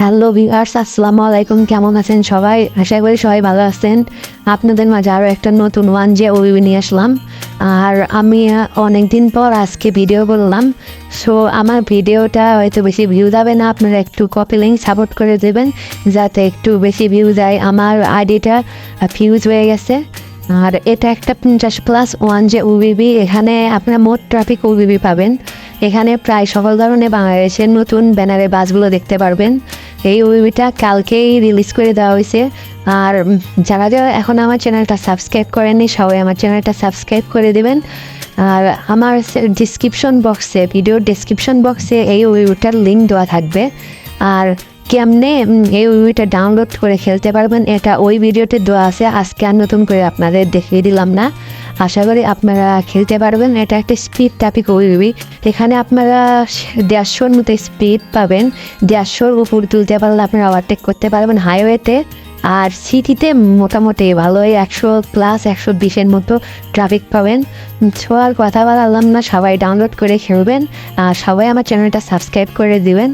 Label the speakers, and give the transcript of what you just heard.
Speaker 1: Hello viewers আসসালামু আলাইকুম। কেমন আছেন সবাই? আশা করি সবাই ভালো আছেন। আপনাদের মাঝে আরও একটা নতুন ওয়ান যে ওবি নিয়ে আসলাম। আর আমি অনেক দিন পর আজকে ভিডিও করলাম। সো আমার ভিডিওটা হয়তো বেশি ভিউ যাবে না। আপনারা একটু কপি লিঙ্ক সাপোর্ট করে দেবেন, যাতে একটু বেশি ভিউ যায়। আমার আইডিটা ফিউজ হয়ে গেছে। আর এটা একটা পঞ্চাশ প্লাস ওয়ান যে ওবিবি এখানে আপনারা মোট ট্রাফিক ওবিবি পাবেন। এখানে প্রায় সকল ধরনের বাংলাদেশের নতুন ব্যানারে বাসগুলো দেখতে পারবেন। এই ওবিবিটা কালকেই রিলিজ করে দেওয়া হয়েছে। আর যারা যারা এখন আমার চ্যানেলটা সাবস্ক্রাইব করেননি, সবাই আমার চ্যানেলটা সাবস্ক্রাইব করে দেবেন। আর আমার ডিসক্রিপশন বক্সে ভিডিওর ডিসক্রিপশন বক্সে এই ওবিবিটার লিঙ্ক দেওয়া থাকবে। আর কেমনে এই উইটা ডাউনলোড করে খেলতে পারবেন, এটা ওই ভিডিওতে দেওয়া আছে। আজকে আর নতুন করে আপনাদের দেখিয়ে দিলাম না। আশা করি আপনারা খেলতে পারবেন। এটা একটা স্পিড ট্যাপিক উইবি এখানে আপনারা দেড়শোর মতো স্পিড পাবেন। দেড়শোর উপর তুলতে পারলে আপনারা ওভারটেক করতে পারবেন হাইওয়েতে আর সিটিতে মোটামুটি ভালোই একশো প্লাস একশো বিশের মতো ট্রাফিক পাবেন। সো আর কথা বললাম না, সবাই ডাউনলোড করে খেলবেন। আর সবাই আমার চ্যানেলটা সাবস্ক্রাইব করে দিবেন।